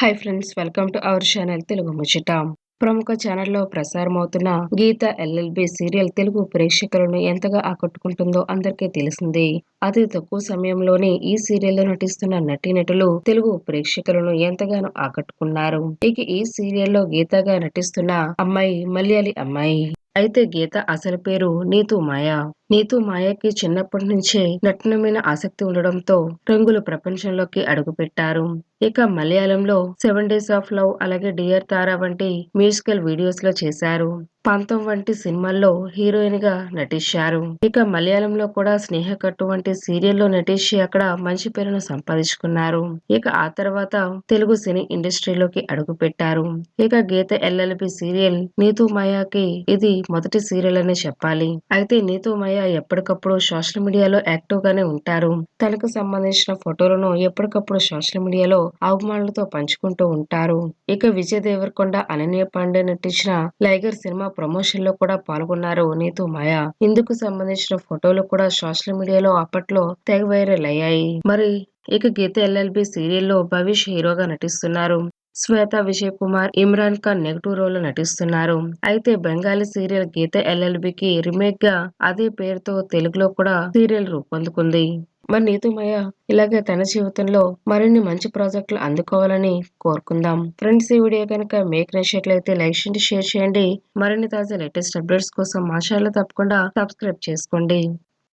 Hi friends welcome to our channel Telugu Muchata. ప్రముఖ ఛానల్లో ప్రసారమవుతున్న గీత ఎల్ఎల్బి సీరియల్ తెలుగు ప్రేక్షకులను ఎంతగా ఆకట్టుకుంటుందో అందరికీ తెలిసిందే. అతి తక్కువ సమయంలోనే ఈ సీరియల్లో నటిస్తున్న నటీనటులు తెలుగు ప్రేక్షకులను ఎంతగానో ఆకట్టుకున్నారు. ఇక ఈ సీరియల్లో గీతగా నటిస్తున్న అమ్మాయి మలయాళి అమ్మాయి. అయితే గీత అసలు పేరు నీతు మాయ. నీతు మాయకి చిన్నప్పటి నుంచే నటన మీద ఆసక్తి ఉండడంతో రంగుల ప్రపంచంలోకి అడుగుపెట్టారు. ఇక మలయాళంలో సెవెన్ డేస్ ఆఫ్ లవ్ అలాగే డియర్ తారా వంటి మ్యూజికల్ వీడియోస్లో చేశారు. పంతం వంటి సినిమాల్లో హీరోయిన్గా నటించారు. ఇక మలయాళంలో కూడా స్నేహకట్టు వంటి సీరియల్లో నటించి అక్కడ మంచి పేరును సంపాదించుకున్నారు. ఇక ఆ తర్వాత తెలుగు సినీ ఇండస్ట్రీలోకి అడుగు పెట్టారు ఇక గీత ఎల్ఎల్బి సీరియల్ నీతు మాయాకి ఇది మొదటి సీరియల్ అని చెప్పాలి. అయితే నీతు మాయ ఎప్పటికప్పుడు సోషల్ మీడియాలో యాక్టివ్ గానే ఉంటారు. తనకు సంబంధించిన ఫోటోలను ఎప్పటికప్పుడు సోషల్ మీడియాలో అవమానాలతో పంచుకుంటూ ఉంటారు. ఇక విజయ్ దేవరకొండ అనన్య పాండే నటించిన లైగర్ సినిమా ప్రమోషన్లో కూడా పాల్గొన్నారు నీతు మాయ. ఇందుకు సంబంధించిన ఫోటోలు కూడా సోషల్ మీడియాలో అప్పట్లో తెగ వైరల్ అయ్యాయి. మరి ఇక గీత ఎల్ఎల్బి సీరియల్లో భవిష్ హీరోగా నటిస్తున్నారు. శ్వేత విజయ్ కుమార్ ఇమ్రాన్ ఖాన్ నెగటివ్ రోల్లో నటిస్తున్నారు. అయితే బెంగాలీ సీరియల్ గీత ఎల్ఎల్బికి రీమేక్గా అదే పేరుతో తెలుగులో కూడా సీరియల్ రూపొందుకుంది. మరి నీతుమయ్య ఇలాగే తన జీవితంలో మరిన్ని మంచి ప్రాజెక్టులు అందుకోవాలని కోరుకుందాం. ఫ్రెండ్స్ ఈ వీడియో కనుక మీకు నచ్చినట్లయితే లైక్ చేయండి షేర్ చేయండి. మరిన్ని తాజా లేటెస్ట్ అప్డేట్స్ కోసం మా ఛానల్ తప్పకుండా సబ్స్క్రైబ్ చేసుకోండి.